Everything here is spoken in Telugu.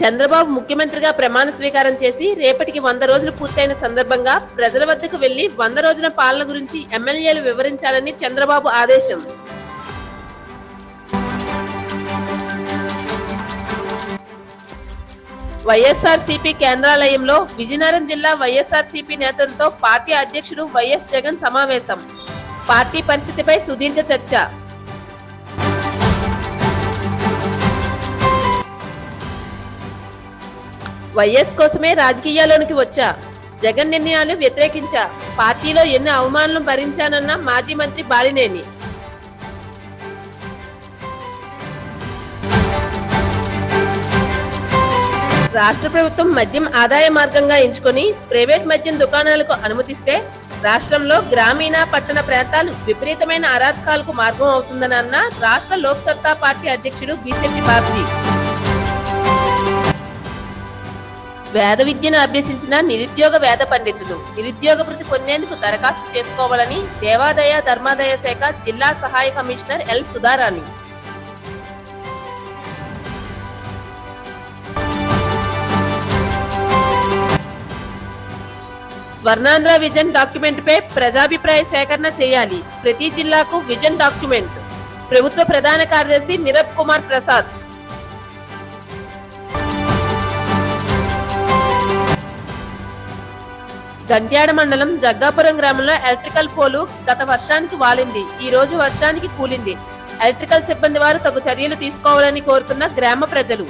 చంద్రబాబు ముఖ్యమంత్రిగా ప్రమాణ స్వీకారం చేసి రేపటికి వంద రోజులు పూర్తయిన సందర్భంగా ప్రజల వద్దకు వెళ్ళి వంద రోజుల పాలన గురించి ఎమ్మెల్యేలు వివరించాలని చంద్రబాబు ఆదేశం. వైఎస్ఆర్ సిపి కేంద్రాలయంలో విజయనగరం జిల్లా వైఎస్ఆర్ సిపి నేతలతో పార్టీ అధ్యక్షుడు వైఎస్ జగన్ సమావేశం. పార్టీ పరిస్థితిపై సుదీర్ఘ చర్చ. వైఎస్ కోసమే రాజకీయాల్లోనికి వచ్చా. జగన్ నిర్ణయాలు వ్యతిరేకించా. పార్టీలో ఎన్ని అవమానాలు భరించానన్న మాజీ మంత్రి బాలినేని. రాష్ట్ర ప్రభుత్వం మద్యం ఆదాయ మార్గంగా ఎంచుకొని ప్రైవేట్ మద్యం దుకాణాలకు అనుమతిస్తే రాష్ట్రంలో గ్రామీణ పట్టణ ప్రాంతాలు విపరీతమైన అరాచకాలకు మార్గం అవుతుందనన్న రాష్ట్ర లోక్ సత్తా పార్టీ అధ్యక్షుడు బీసెట్టి బాబ్జీ. వేద విద్యను అభ్యసించిన నిరుద్యోగ వేద పండితులు. నిరుద్యోగ వృత్తి పొందేందుకు దరఖాస్తు చేసుకోవాలని దేవాదాయ ధర్మాదాయ శాఖ జిల్లా సహాయ commissioner L Sudharani. Swarnandhra vision document పై ప్రజాభిప్రాయ సేకరణ చేయాలి. ప్రతి జిల్లాకు విజన్ డాక్యుమెంట్. ప్రభుత్వ ప్రధాన కార్యదర్శి నిరబ్ కుమార్ ప్రసాద్. గంట్యాడ మండలం జగ్గాపురం గ్రామంలో ఎలక్ట్రికల్ పోలు గత వర్షానికి వాలింది. ఈ రోజు వర్షానికి కూలింది. ఎలక్ట్రికల్ సిబ్బంది వారు తగు చర్యలు తీసుకోవాలని కోరుతున్న గ్రామ ప్రజలు.